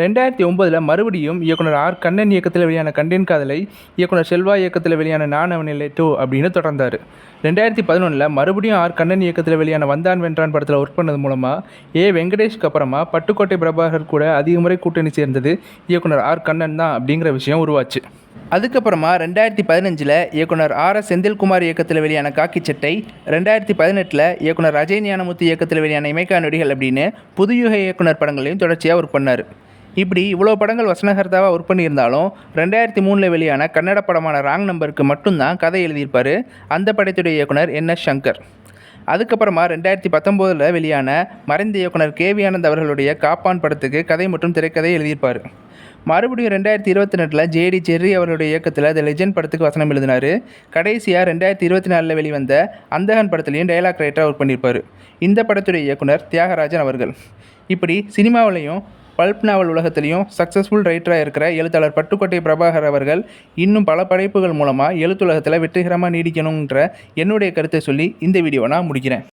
ரெண்டாயிரத்தி ஒம்போதில் மறுபடியும் இயக்குனர் ஆர். கண்ணன் இயக்கத்தில் வெளியான கண்டேன் காதலை இயக்குனர் செல்வா இயக்கத்தில் வெளியான நான் அவனில்லை டூ அப்படின்னு தொடர்ந்தார். ரெண்டாயிரத்தி பதினொன்றில் மறுபடியும் ஆர். கண்ணன் இயக்கத்தில் வெளியான வந்தான் வென்றான் படத்தில் ஒர்க் பண்ணது மூலமாக ஏ. வெங்கடேஷ்க்கு அப்புறமா பட்டுக்கோட்டை பிரபாகர் கூட அதிக முறை கூட்டணி சேர்ந்தது இயக்குனர் ஆர். கண்ணன் தான் அப்படிங்கிற விஷயம் உருவாச்சு. அதுக்கப்புறமா ரெண்டாயிரத்தி பதினஞ்சில் இயக்குனர் ஆர். எஸ். செந்தில்குமார் இயக்கத்தில் வெளியான காக்கி சட்டை ரெண்டாயிரத்தி பதினெட்டில் இயக்குனர் அஜய் ஞானமுத்து இயக்கத்தில் வெளியான இமைக்கா நொடிகள் அப்படின்னு புதுயுக இயக்குனர் படங்களையும் தொடர்ச்சியாக ஒர்க் பண்ணார். இப்படி இவ்வளோ படங்கள் வசனகர்த்தாவாக ஒர்க் பண்ணியிருந்தாலும் ரெண்டாயிரத்தி மூணில் வெளியான கன்னட படமான ராங் நம்பருக்கு மட்டும்தான் கதை எழுதியிருப்பார் அந்த படத்துடைய இயக்குனர் என். எஸ். சங்கர். அதுக்கப்புறமா ரெண்டாயிரத்தி பத்தொம்போதில் வெளியான மறைந்த இயக்குனர் கே. வி. ஆனந்த் அவர்களுடைய காப்பான் படத்துக்கு கதை மற்றும் திரைக்கதை எழுதியிருப்பார். மறுபடியும் ரெண்டாயிரத்தி இருபத்தி ரெண்டில் ஜேடி ஜெர்ரி அவருடைய இயக்கத்தில் த லெஜெண்ட் படத்துக்கு வசனம் எழுதினார். கடைசியாக ரெண்டாயிரத்தி இருபத்தி நாலில் வெளிவந்த அந்தகன் படத்துலையும் டைலாக் ரைட்டராக ஒர்க் பண்ணியிருப்பார். இந்த படத்துடைய இயக்குனர் தியாகராஜன் அவர்கள். இப்படி சினிமாவிலையும் பல்ப் நாவல் உலகத்திலையும் சக்ஸஸ்ஃபுல் ரைட்டராக இருக்கிற எழுத்தாளர் பட்டுக்கோட்டை பிரபாகர் அவர்கள் இன்னும் பல படைப்புகள் மூலமாக எழுத்துலகத்தில் வெற்றிகரமாக நீடிக்கணுன்ற என்னுடைய கருத்தை சொல்லி இந்த வீடியோவை நான் முடிக்கிறேன்.